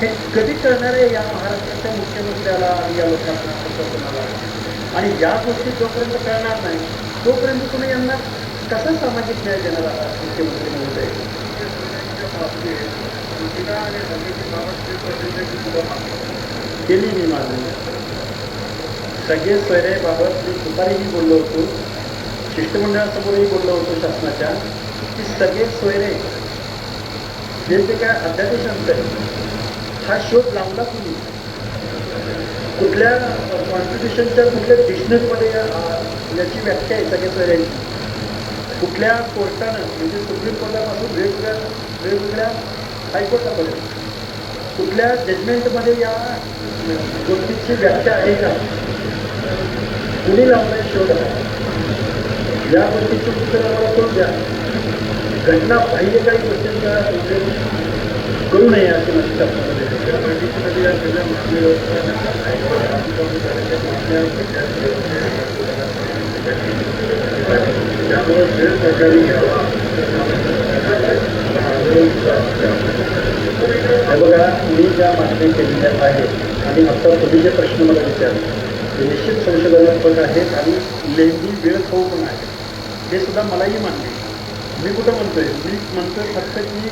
हे कधी कळणार आहे या महाराष्ट्राच्या मुख्यमंत्र्याला आणि या लोकांना प्रशासनाला आणि या गोष्टी जोपर्यंत कळणार नाही तोपर्यंत तुम्ही यांना कसा सामाजिक न्याय देणार आहात मुख्यमंत्री महोदय? केली मी मागणी. सगळे सोयऱ्याबाबत मी दुपारीही बोललो होतो शिष्टमंडळासमोरही बोललो होतो शासनाच्या की सगळे सोयरे जे ते काय अध्यादेशांचं हा शोध लावला तुम्ही कुठल्या कॉन्स्टिट्यूशनच्या कुठल्या डिक्शनरीमध्ये या- याची व्याख्या आहे सगळे सोयऱ्यांची कुठल्या कोर्टानं म्हणजे सुप्रीम कोर्टापासून वेगवेगळ्या वेगवेगळ्या हायकोर्टापर्यंत? कुठल्या जजमेंटमध्ये या गोष्टीची व्याख्या आहे का? कुणी लावलाय शोध? या गोष्टीची उत्तर आम्हाला कोण द्या? घटना बाह्य काही गोष्टींचा करू नये असं माझी त्यामुळे गैरप्रकारी घ्यावा हे बघा मी ज्या मागणी केलेल्या आहेत आणि आता तुम्ही जे प्रश्न मला विचारले ते निश्चित संशोधनात्मक आहेत आणि लेंदी वेळ खाऊ पण आहे. हे सुद्धा मलाही मान्य मी कुठं म्हणतोय? मी म्हणतोय फक्त की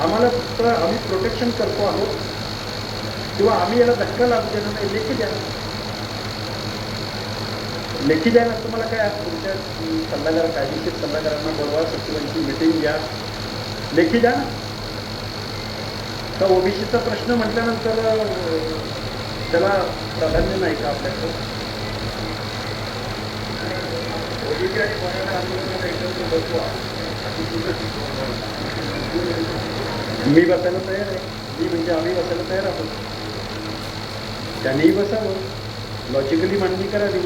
आम्हाला फक्त आम्ही प्रोटेक्शन करतो आहोत. किंवा आम्ही याला धक्का लागू देणार नाही लेखी द्या. लेखी द्या ना तुम्हाला काय तुमच्या सल्लागार कायदेशीर सल्लागारांना बोलवा सचिवांची मिटिंग घ्या. लेखी द्या ना. तर ओबीसीचा प्रश्न म्हटल्यानंतर त्याला प्राधान्य नाही का आपल्याकडं? ओबीसी आणि मराठा आंदोलनाला एकत्र बसवा. मी बसायला तयार आहे. मी म्हणजे आम्ही बसायला तयार आहोत. त्यांनीही बसावं. लॉजिकली मांडणी करावी.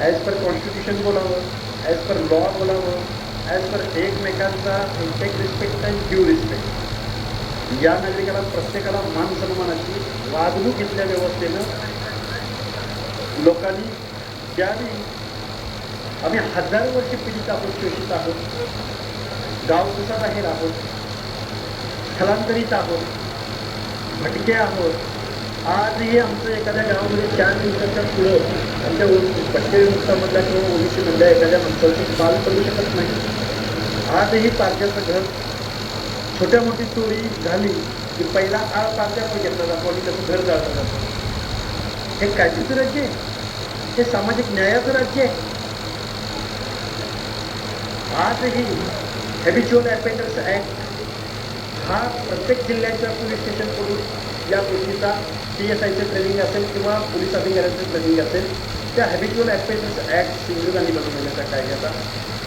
ॲज पर कॉन्स्टिट्यूशन बोलावं. ॲज पर लॉ बोलावं. ॲज पर एकमेकांचा take respect and due respect या नागरिकाला प्रत्येकाला मान सन्मानाची वागणूक घेतल्या व्यवस्थेनं लोकांनी द्यावी. आम्ही हजारो वर्ष पीडित आहोत शोषित आहोत. गाव बाहेर आहोत. स्थलांतरित आहोत. भटके आहोत. आजही आमचं एखाद्या गावामध्ये चार दिवसाच्या पुढं आमच्या भटके विमुक्तामधल्या किंवा ओबीसी मधल्या एखाद्या माणसाची पाल पडू शकत नाही. आजही पारख्याचं घर छोट्या मोठी चोरी झाली की पहिला आळ पारख्यावर घेतला जातो आणि त्याचं घर जाळलं जातं हे कायद्याचं राज्य आहे? हे सामाजिक न्यायाचं राज्य आहे? आजही हॅबिच्युअल ॲपेंडर्स ॲक्ट हा प्रत्येक जिल्ह्याच्या पोलीस स्टेशनकडून या गोष्टीचा पी एस आयचं ट्रेनिंग असेल किंवा पोलीस अधिकाऱ्यांचं ट्रेनिंग असेल त्या हॅबिच्युअल ॲपेंडर्स ॲक्ट इंग्रजांनी बनवण्याच्या कायद्याचा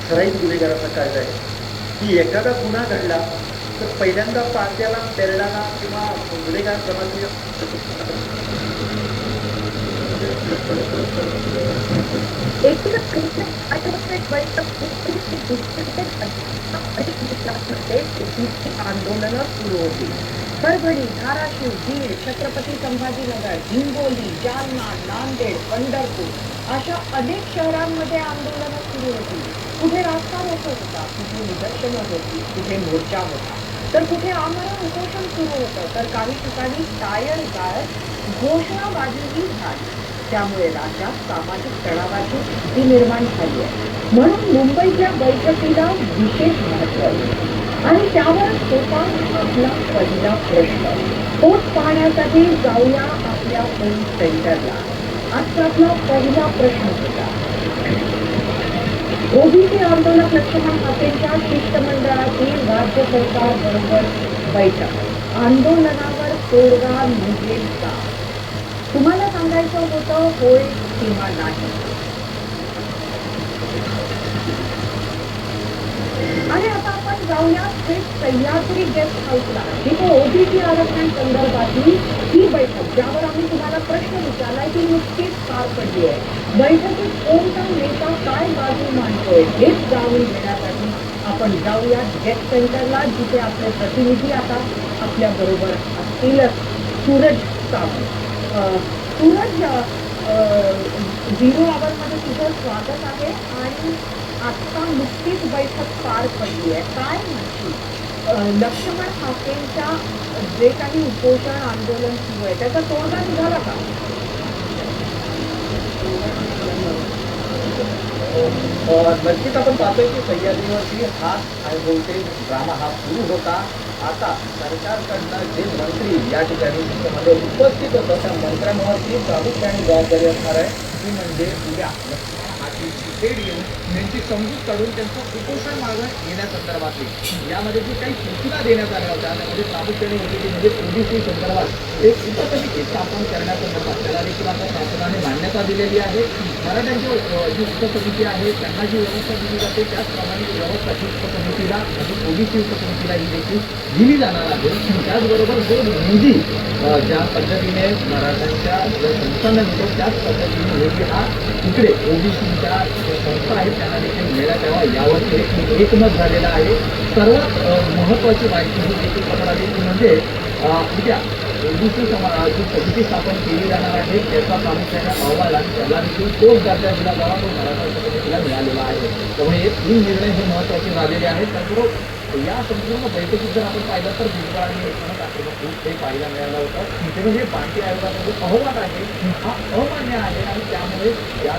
ठराविक गुन्हेगाराचा कायदा आहे. की एखादा गुन्हा घडला तर पहिल्यांदा पार्ट्याला पेरडाला किंवा गुन्हेगार क्रमांक आंदोलनं सुरू होती परभणी धाराशिव बीड छत्रपती संभाजीनगर हिंगोली जालना नांदेड पंढरपूर अशा अनेक शहरांमध्ये आंदोलनं सुरू होती. कुठे रास्ता रोको होता कुठे निदर्शनं होती कुठे मोर्चा होता. तर कुठे आमरण उपोषण सुरू होतं तर काही ठिकाणी टायर गाळत घोषणाबाजीही झाली. त्यामुळे राज्यात सामाजिक तणावाची स्थिती निर्माण झाली आहे. म्हणून मुंबईच्या बैठकीला विशेष महत्त्व आहे. आणि त्यावर होता आपला पहिला प्रश्न. पोट पाहण्यासाठी जाऊया आपल्या होम सेंटरला आजचा आपला पहिला प्रश्न होता. ओबीसी आंदोलक लक्ष्मण हातेंच्या शिष्टमंडळातील राज्य सरकार बरोबर बैठक. आंदोलनावर तोडगा निघेल का? तुम्हाला सांगायचं होतं होय किंवा नाही. आणि आता आपण जाऊया थेट सह्याद्री गेस्ट हाऊसला जिथे ओबीसी आरक्षण संदर्भातली ही बैठक ज्यावर आम्ही तुम्हाला प्रश्न विचारलाय की नुकतीच पार पडली आहे. बैठकीत कोणता नेता काय बाजू मांडतोय हेच जाणून घेण्यासाठी आपण जाऊया गेस्ट सेंटरला जिथे आपले प्रतिनिधी आता आपल्या बरोबर असतीलच सूरज सावंत. सूरज झिरो झिरो आवरमध्ये तुझं स्वागत आहे आणि आत्ता नुकतीच बैठक पार पडली आहे. काय म्हणशील? लक्ष्मण हाकेंच्या जे काही उपोषण आंदोलन सुरू आहे त्याचा तोडगा निघाला का? नक्कीच आपण पाहतोय की सह्याद्रीवरती हा हाय व्होल्टेज ड्रामा हा सुरू होता. आता सरकारकडनं जे मंत्री या ठिकाणी मध्ये उपस्थित होतं त्या मंत्र्यांवरती प्रामुख्याने जबाबदारी असणार आहे. ती म्हणजे उद्या थेट येऊन घेऊन त्यांची समजूत काढून त्यांचं उपोषण मागं घेण्यासंदर्भातली यामध्ये जे काही सूचना देण्यात आल्या होत्या त्यामध्ये प्रामुख्याने होती ती म्हणजे ओबीसी संदर्भात. एक उपसमिती स्थापन करण्यासंदर्भात त्याला देखील आता शासनाने मान्यता दिलेली आहे. मराठ्यांची जी उपसमिती आहे त्यांना जी व्यवस्था दिली जाते त्याचप्रमाणे व्यवस्था ही उपसमितीला आणि ओबीसी उपसमितीला ही देखील दिली जाणार आहे. त्याचबरोबर जो निधी ज्या पद्धतीने मराठ्यांच्या संस्थांना मिळतो त्याच पद्धतीने निधी हा इकडे ओबीसीच्या संस्था आहेत त्यांना देखील मिळाल्या तेव्हा यावरती देखील एकमत झालेलं आहे सर्वात महत्त्वाची माहिती ही देखील समोर ती म्हणजे उद्या ओबीसी समाज जी समिती स्थापन केली जाणार आहे त्याचा प्रामुख्याने अहवाल आणि त्याला देखील तोच दर्जा दिला जावा तो मराठा समितीला मिळालेला आहे. त्यामुळे हे तीन निर्णय हे महत्त्वाचे झालेले आहेत. त्याचबरोबर या संपूर्ण बैठकीत जर आपण पाहिलं तर भुजबळ आणि एकनाथ आक्रमक खूप हे पाहायला मिळालं होतं. ते म्हणजे पार्टी आयोगाचा जो अहवाल आहे. हा अमान्य आहे आणि त्यामुळे या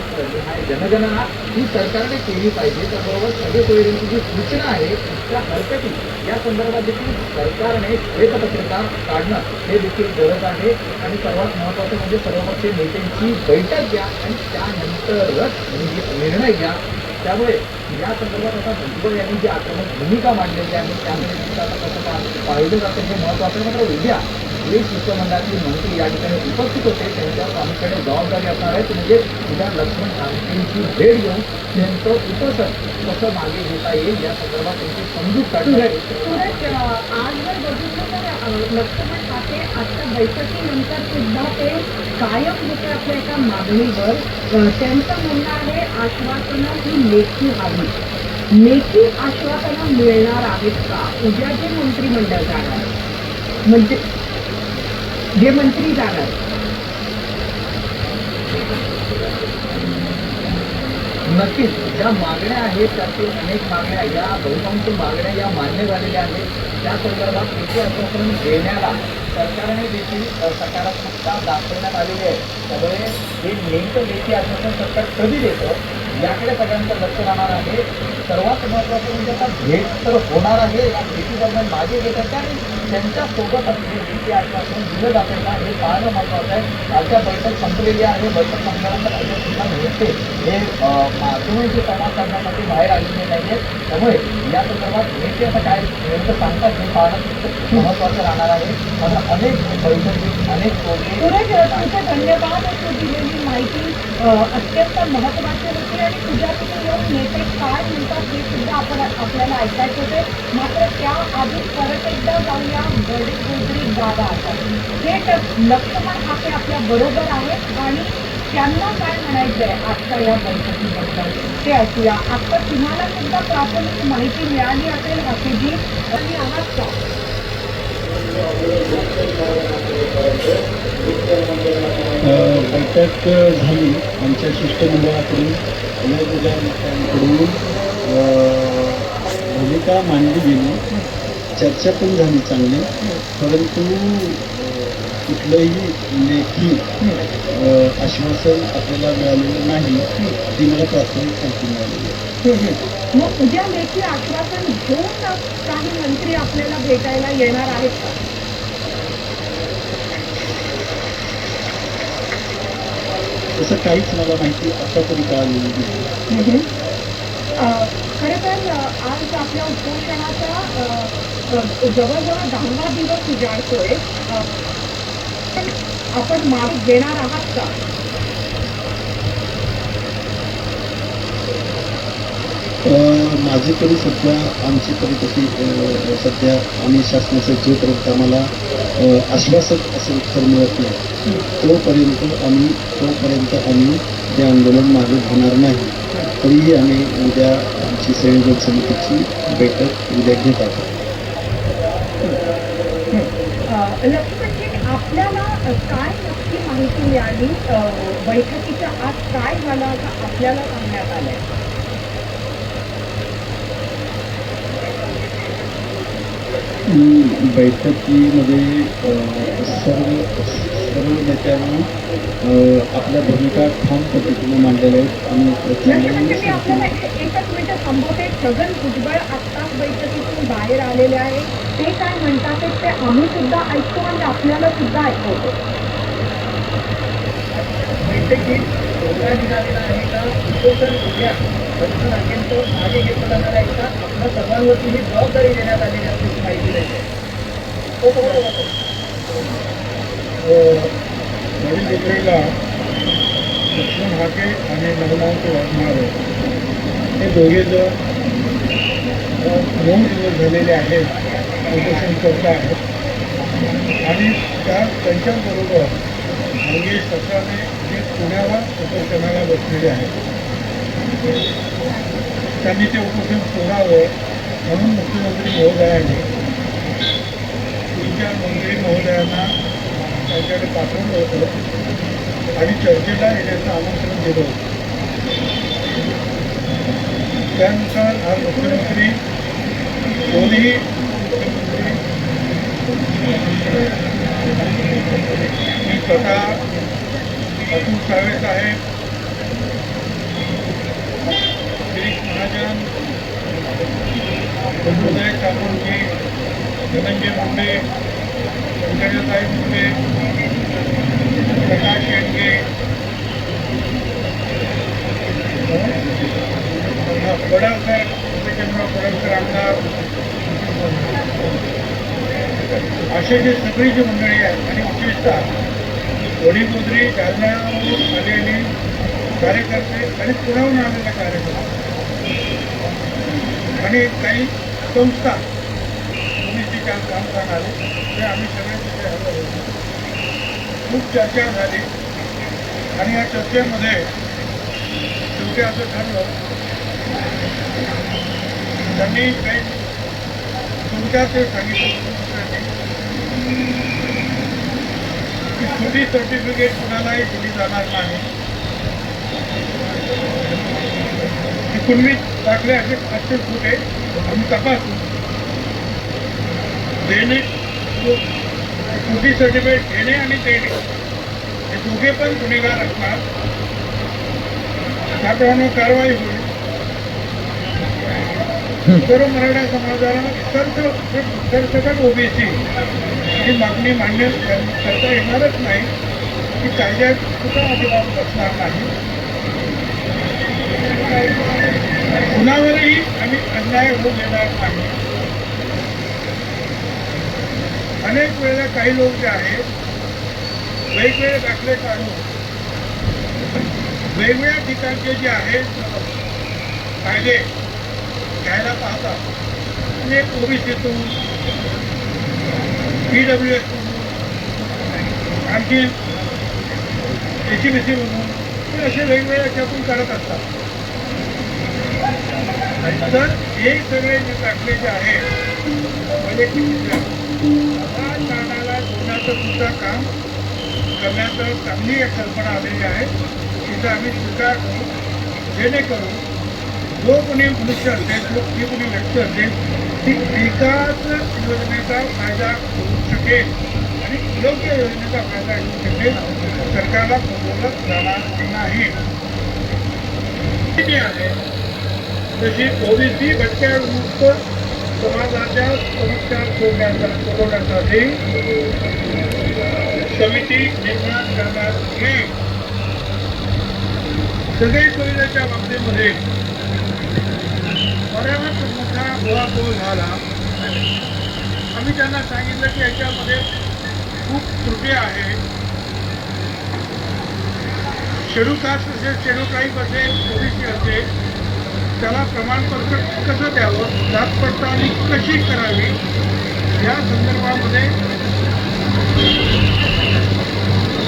जनगणना ही सरकारने केली पाहिजे. त्याबरोबर सगळे सोयींची जी सूचना आहे त्या हरकती या संदर्भात देखील सरकारने श्वेतपत्रिका काढणं हे देखील गरज आहे. आणि सर्वात महत्त्वाचं म्हणजे सर्वपक्षीय नेत्यांची बैठक घ्या आणि त्यानंतरच निर्णय घ्या. त्यामुळे या संदर्भात आता भुजबळ यांनी जी आक्रमक भूमिका मांडलेली आहे त्यामध्ये पाहिलं जातं. हे महत्त्वाचं मात्र उद्या जे शिष्टमंडळातील मंत्री या ठिकाणी उपस्थित होते. त्यांच्या प्रामुख्याने जबाबदारी असणार आहे. म्हणजे उद्या लक्ष्मण ठाकरेंची भेट घेऊन त्यांचं उपसन कसं मागे घेता येईल या संदर्भात त्यांची समजूत काढून आहे आज लक्ष्मण बैठकीनंतर सुद्धा ते कायम होते आपल्या एका मागणीवर त्यांचं म्हणणं आहे आश्वासनं ही लेखी हवी. लेखी आश्वासनं मिळणार आहेत का? उद्या जे मंत्रिमंडळ जाणार म्हणजे जे मंत्री जाणार. नक्कीच ज्या मागण्या आहेत त्यातील अनेक मागण्या या बहुतांश मागण्या या मान्य झालेल्या आहेत. त्या संदर्भात लेखी आश्वासन देण्याला सरकारने देखील सकारात्मकता दाखवण्यात आलेली आहे. त्यामुळे हे नेमकं लेखी आश्वासन सरकार कधी देतं याकडे सगळ्यांचं लक्ष राहणार आहे. सर्वात महत्त्वाचं म्हणजे आता भेट तर होणार आहे या भेटीदरम्यान मागे घेतात आणि त्यांच्यासोबत असलेले लेखी आश्वासन दिलं जाते का हे पाहणं महत्त्वाचं आहे. कालच्या बैठक संपलेली आहे बैठक संपल्यानंतर अजून सुद्धा नेते हे अ, माध्यमांशी संवाद करण्यासाठी बाहेर आलेले नाही आहेत त्यामुळे या संदर्भात नेते आता काय नेमकं सांगतात हे पाहणं खूप महत्त्वाचं राहणार आहे. कारण अनेक बैठकी अनेक धन्यवाद दिलेली माहिती अत्यंत महत्वाची होती आणि तुझ्या नेते काय म्हणतात हे सुद्धा आपण आपल्याला ऐकायचं होते. मात्र त्याआधी परत एकदा जाऊया गडगोदरी गावात. थेट लक्ष्मण हाके आपल्या बरोबर आहेत आणि त्यांना काय म्हणायचं आहे आजच्या या बैठकीबद्दल ते ऐकूया. आता तुम्हाला सुद्धा प्राथमिक माहिती मिळाली असेल हाकेजी आणि आहात का अ, बैठक झाली. आमच्या शिष्टमंडळाकडून वेगवेगळ्या भूमिका मांडली गेली. चर्चा पण झाली चांगली. परंतु कुठलंही लेखी आश्वासन आपल्याला मिळालेलं नाही ती मला प्राथमिक माहिती मिळालेली आहे. हो, हो. मग उद्या लेखी आश्वासन घेऊन काही मंत्री आपल्याला भेटायला येणार आहेत का? तसं काहीच मला माहिती आता तरी कळालेली नाही. खरं तर आज आपल्या उपोषणाचा जवळजवळ दहावा दिवस उजाडतोय. आपण मार्ग घेणार आहात का? माझी तरी सध्या आमची तरी तशी सध्या आम्ही शासनाचं जोपर्यंत आम्हाला आश्वासक असं उत्तर मिळत नाही तोपर्यंत आम्ही तोपर्यंत आम्ही ते आंदोलन मागे घेणार नाही. तरीही आम्ही उद्या आमची संयोजन समितीची बैठक उद्या घेत आहोत. आपल्याला काय नक्की माहिती मिळाली? बैठकीच्या आज काय झालं? असं आपल्याला सांगण्यात आलंय. बैठकीमध्ये सर्व सर्व नेत्यांनी आपल्या भूमिका ठाम पद्धतीने मांडलेल्या आहेत. आणि म्हणजे एकच मिनिट थांबवते छगन भुजबळ आत्ताच बैठकीतून बाहेर आलेले आहे. ते काय म्हणतात ते आम्ही सुद्धा ऐकतो आणि आपल्याला सुद्धा ऐकवतो. बैठकीत धोका आहे का उद्या अत्यंत मागे घेतलं जाणार आहे का आपल्या सर्वांवरती ही जबाबदारी देण्यात आलेली असल्याची माहिती द्यायची लक्ष्मण हाके आणि नवनांक वाघमारे हे दोघे जण अ, दिवस झालेले आहेत कुपोषण करत आहेत आणि त्या त्यांच्याबरोबर मागे सरकारने जे पुण्याला उपोषणाला बसलेले आहेत त्यांनी ते उपोषण सोडावं म्हणून मुख्यमंत्री महोदयांनी तुमच्या मंत्री महोदयांना त्यांच्याकडे पाठवलं होतं आणि चर्चेला येण्याचं आमंत्रण दिलं होतं. त्यानुसार आज मुख्यमंत्री दोन्ही मुख्यमंत्री स्वतः अतुल सावे साहेब गिरीश महाजन उदय ठाकूरजी धनंजय मुंडे पंकजाताई मुंडे प्रकाश शेंडगे पडळकर चंद्रराव पडळकर आमदार असे जे सगळी जी मंडळी आहेत आणि विशेषतः वडीलपुत्री जालन्यावरून आलेले कार्यकर्ते आणि पुण्याहून आलेले कार्यकर्ते. आणि काही संस्था पोलिसची काम काम करणारे ते आम्ही सगळे तिथे हजर होतो. खूप चर्चा झाली. आणि या चर्चेमध्ये शेवटी असं ठरलं त्यांनी काही तुमच्या ते सांगितलं ती की सर्टिफिकेट कुणालाही दिली जाणार नाही एकोणवीस दाखले असे असतील कुठे आम्ही तपासू देणे कुठली सर्टिफिकेट घेणे आणि देणे हे दोघे पण गुन्हेगार असणार त्याप्रमाणे कारवाई होईल सर्व मराठा समाजाला सर्व सर्व ओबीसी ही मागणी मान्य करता येणारच नाही. की कायद्यात सुद्धा अजिबात बसणार नाही. कुणावरही आम्ही अन्याय होऊ देणार नाही. अनेक वेळेला काही लोक जे आहेत वेगवेगळे दाखले काढून वेगवेगळ्या ठिकाणचे जे आहेत कायदे घ्यायला पाहतात. म्हणजे ओबीसीतून पी डब्ल्यू एस आणखी ए सी बी सी म्हणून. ते असे वेगवेगळे आपण करत असतात. तर हे सगळे जे दाखले जे आहेत म्हणजे कारणाला जोडण्याचं सुद्धा काम करण्याचं चांगली एक कल्पना आलेली आहे. तिचा आम्ही स्वीकार करू. जेणेकरून जो कोणी मनुष्य असेल जो जी कोणी व्यक्ती असेल ती विकास योजनेचा फायदा होऊ शकेल आणि योग्य योजनेचा फायदा घेऊ शकेल सरकारला फसवलं जाणार नाही. जे आहे जशी ओबीसी भटक्या मुक्त समाजाच्या समस्या सोडण्याचा सोडवण्यासाठी समिती निर्माण करणार नाही सगळी सुविधेच्या बाबतीमध्ये बऱ्याच मोठा उहापोह झाला. आम्ही त्यांना सांगितलं की याच्यामध्ये खूप त्रुटी आहे. शेड्यूल कास्ट असेल शेड्यूल ट्राईब असेल ओबीसी असेल त्याला प्रमाणपत्र कसं द्यावं जात पडताळणी कशी करावी या संदर्भामध्ये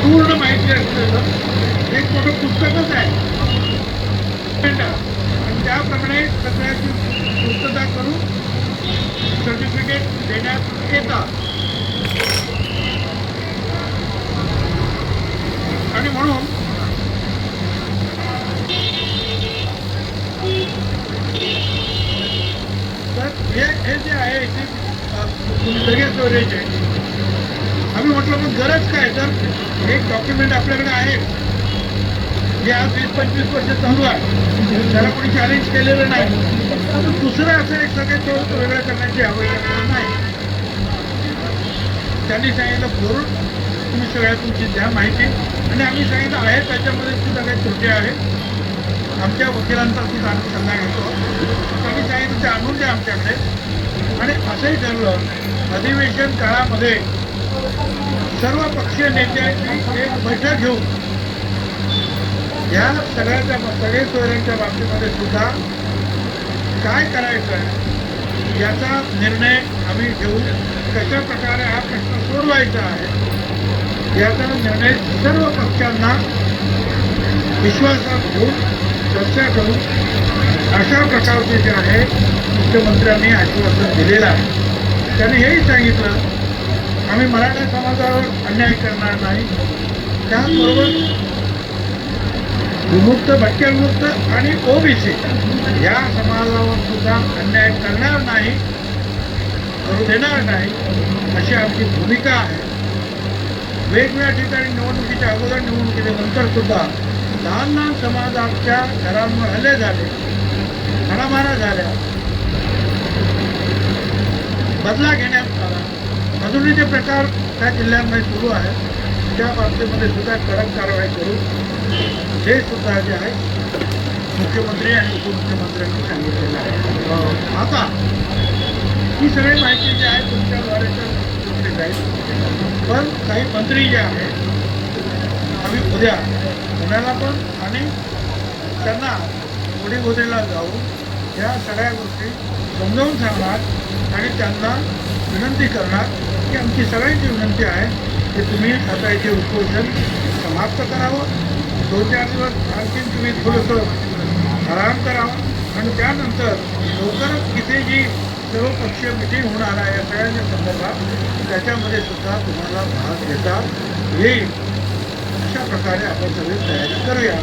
पूर्ण माहिती असलेलं एक मोठं पुस्तकच आहे. आणि त्याप्रमाणे सगळ्याची पूर्तता करून सर्टिफिकेट देण्यात येतात. आणि म्हणून तर हे जे आहे लगेच स्टोरेज आहे आम्ही म्हटलं पण गरज काय? तर एक डॉक्युमेंट आपल्याकडे आहे. जे आज वीस पंचवीस वर्ष चालू आहे. त्याला कोणी चॅलेंज केलेलं नाही. दुसरं असं एक सगळे तो वेगळं करण्याची आवश्यकता नाही. त्यांनी सांगितलं फोडून तुम्ही सगळ्या तुमची द्या माहिती. आणि आम्ही सांगितलं आहे त्याच्यामध्ये सुद्धा काही त्रुटी आहे आमच्या वकिलांचा सुद्धा आम्ही सल्ला घेतो. त्यांनी सांगितलं ते आणून द्या आमच्याकडे. आणि असंही ठरलं अधिवेशन काळामध्ये सर्व पक्षीय नेत्यांची एक बैठक घेऊन या सगळ्याच्या सगळे सोयऱ्यांच्या बाबतीमध्ये सुद्धा काय करायचं आहे याचा निर्णय आम्ही घेऊ कशा प्रकारे हा प्रश्न सोडवायचा आहे याचा निर्णय सर्व पक्षांना विश्वासात घेऊन चर्चा करू अशा प्रकारचे जे आहे मुख्यमंत्र्यांनी आश्वासन दिलेलं आहे. त्यांनी हेही सांगितलं आम्ही मराठा समाजावर अन्याय करणार नाही. त्याचबरोबर विमुक्त भटक्याविमुक्त आणि ओबीसी. या समाजावर सुद्धा अन्याय करणार नाही करू देणार नाही अशी आमची भूमिका आहे. वेगवेगळ्या ठिकाणी निवडणुकीच्या अगोदर निवडणुकीच्या सुद्धा लहान लहान समाजाच्या घरांवर हल्ले झाले हाणामारा झाल्या. बदला घेण्यात आला. अजूनही जे प्रकार त्या जिल्ह्यांमध्ये सुरू आहेत त्या बाबतीमध्ये सुद्धा कडक कारवाई करू. हे सुद्धा जे आहे मुख्यमंत्री आणि उपमुख्यमंत्र्यांनी सांगितलेलं आहे. आता ही सगळी माहिती जी आहे तुमच्याद्वारे तर जाईल. पण काही मंत्री जे आहेत आम्ही उद्या पुण्याला पण आणि त्यांना गोडीगोदीला जाऊन या सगळ्या गोष्टी समजावून सांगणार आणि त्यांना विनंती करणार की आमची सगळ्यांची विनंती आहे की तुम्ही आता इथे उपोषण समाप्त करावं. दोन चार दिवस आणखीन तुम्ही थोडंसं आराम करा. आणि त्यानंतर लवकरच इथे जी सर्वपक्षीय मिटिंग होणार आहे या सगळ्यांच्या संदर्भात त्याच्यामध्ये सुद्धा तुम्हाला भाग घेता येईल. अशा प्रकारे आपण सगळी तयारी करूया.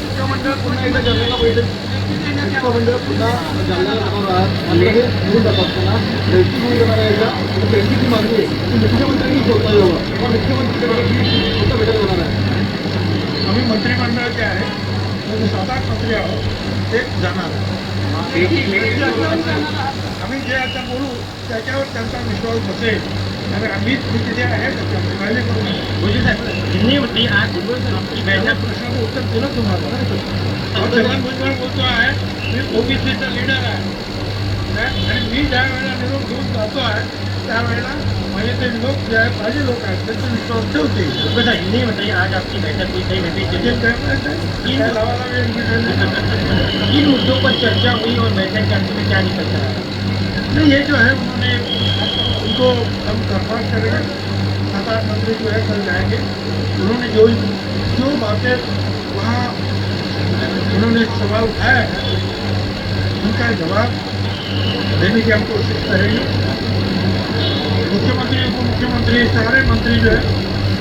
मुख्यमंडळ पुन्हा एकदा बैठक पुन्हा आम्ही मंत्रिमंडळ जे आहे सात आठ मंत्री आहोत. ते जाणार. आम्ही जे आता बोलू त्याच्यावर त्यांचा विश्वास बसेल. आणि आम्ही तुम्ही तिथे आहे त्याच्यामध्ये काळजी मुझे सर जितनी होती आज आपकी बैठक बैठक प्रश्नाचं उत्तर दिलं तुम्हाला और भुजबळ बोलतो आहे मी ओबीसीचा लीडर आहे आणि मी ज्या वेळेला निरोप घेऊन जातो आहे त्यावेळेला माझे ते लोक जे आहेत माझे लोक आहेत त्यांचे विश्वास हिंदी में आज आपकी बैठक हुई कई वेळ मिळेल मुद्दों पर चर्चा हुई और बैठक के अंत में क्या निकल कर नहीं ये जो है उन्होंने उनको हम कंफर्म करेंगे आठ मंत्री जो है कल जाएँगे। उन्होंने जो जो बातें वहाँ उन्होंने सवाल उठाया है, उनका जवाब देने की हम कोशिश करेंगे। मुख्यमंत्री उप मुख्यमंत्री, सारे मंत्री जो है,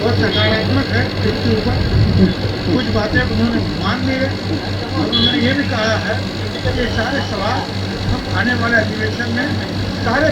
बहुत सकारात्मक है इसके ऊपर। कुछ बातें उन्होंने मान ली है, और उन्होंने ये भी कहा है कि ये सारे सवाल हम आने वाले अधिवेशन में सारे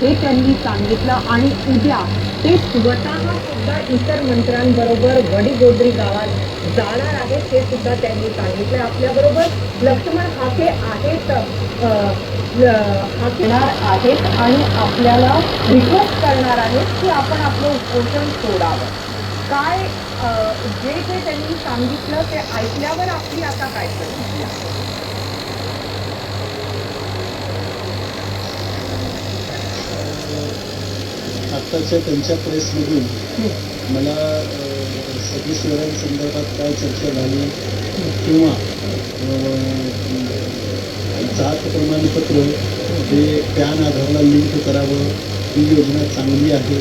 हे त्यांनी सांगितलं आणि उद्या ते स्वतः सुद्धा इतर मंत्र्यांबरोबर वडीगोद्री गावात जाणार आहेत हे सुद्धा त्यांनी सांगितलं. आपल्याबरोबर लक्ष्मण हाके आहेत हाकेणार आहेत आणि आपल्याला रिक्वेस्ट करणार आहेत की आपण आपलं उपोषण सोडावं. काय जे जे त्यांनी सांगितलं ते ऐकल्यावर आपली आता काय प्रतिक्रिया आत्ताच्या त्यांच्या प्रेसमधून मला सगळी शहरांसंदर्भात काय चर्चा झाली किंवा जात प्रमाणपत्र हे पॅन आधारला लिंक करावं ही योजना चांगली आहे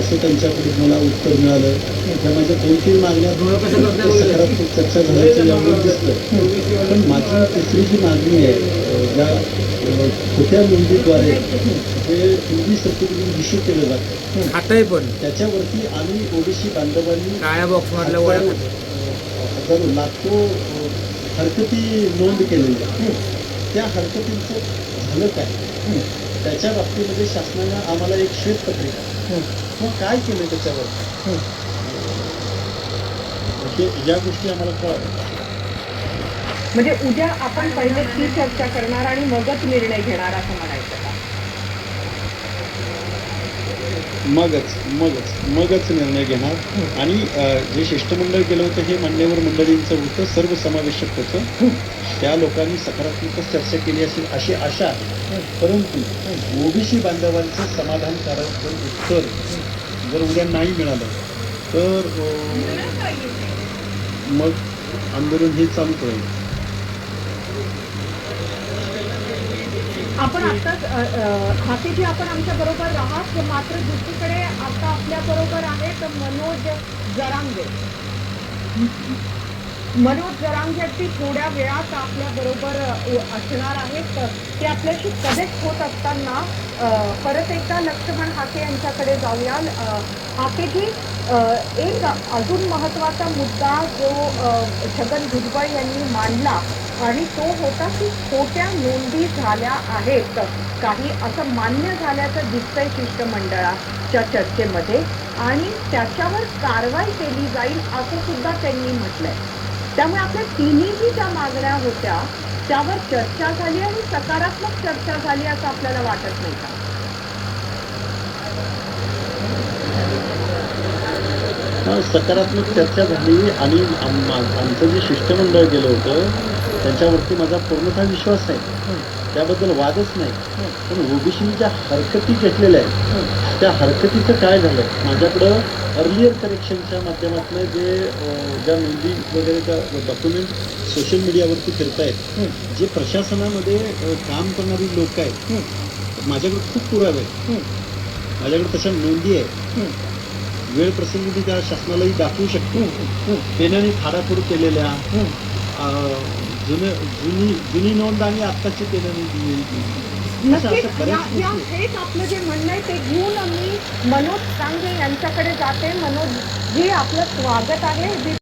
असं त्यांच्याकडून मला उत्तर मिळालं. त्या माझ्या दोन तीन मागण्या सकारात्मक चर्चा झाल्याचं यावर दिसतं पण माझी तिसरी जी मागणी आहे ज्या अं, खोट्या नोंदीद्वारे जे हिंदी सर्टिफिकेट इश्यू केलं जातं. खातंय पण. त्याच्यावरती आम्ही ओबीसी बांधवांनी काळ्या बॉक्स मधलं हजारो लाखो हरकती नोंद केलेल्या त्या हरकतींचं झालं काय? त्याच्या बाबतीमध्ये शासनानं आम्हाला एक श्वेतपत्रिका मग काय केलं त्याच्यावर? हे. या गोष्टी आम्हाला कळाल्या. म्हणजे उद्या आपण पहिले ती चर्चा करणार आणि मगच निर्णय घेणार असं म्हणायचं का मगच मगच मगच निर्णय घेणार. आणि जे शिष्टमंडळ केलं होतं हे मान्यवर मंडळींचं होतं सर्वसमावेशक होतं. त्या लोकांनी सकारात्मकच चर्चा केली असेल अशी आशा आहे. परंतु ओबीसी बांधवांचं समाधानकारक जर उत्तर जर उद्या नाही मिळालं तर मग आंदोलन हे चालूच राहील आपण आताच अ, आपण आमच्या बरोबर राहत मात्र दुसरीकडे आता आपल्या बरोबर आहेत मनोज जरांगे. मनोज जरांगे ती थोड्या वेळात आपल्या बरोबर असणार आहेत. ते आपल्याशी कनेक्ट होत असताना परत एकदा लक्ष्मण हाके यांच्याकडे जाऊया हाकेजी एक अजून महत्त्वाचा मुद्दा जो छगन भुजबळ यांनी मांडला आणि तो होता की खोट्या नोंदी झाल्या आहेत. काही असं मान्य झाल्याचं दिसतंय शिष्टमंडळाच्या चर्चेमध्ये आणि त्याच्यावर कारवाई केली जाईल असं सुद्धा त्यांनी म्हटलंय. त्यामुळे आपल्या तिन्ही ज्या मागण्या होत्या त्यावर चर्चा झाली आणि सकारात्मक चर्चा झाली असं आपल्याला वाटत नाही का? सकारात्मक चर्चा झाली आणि आमचं जे शिष्टमंडळ गेलं होतं त्यांच्यावरती माझा पूर्णतः विश्वास आहे. त्याबद्दल वादच नाही. पण ओबीसी ज्या हरकती घेतलेल्या आहेत त्या हरकतीचं काय झालं? माझ्याकडं अर्लियर करेक्शनच्या माध्यमातून जे ज्या नोंदी वगैरे त्या डॉक्युमेंट सोशल मीडियावरती फिरतायत जे प्रशासनामध्ये काम करणारी लोक आहेत माझ्याकडे खूप पुरावे आहेत. माझ्याकडे तशा नोंदी आहेत. वेळ प्रसंगी मी त्या शासनालाही दाखवू शकतो. पेनाने फाडाफोड केलेल्या जुने जुनी जुनी नोंद आणि आत्ताची नक्कीच. या या गोष्टी हेच आपलं जे म्हणणं आहे ते घेऊन मी मनोज सांगे यांच्याकडे जाते. मनोज जी आपलं स्वागत आहे जी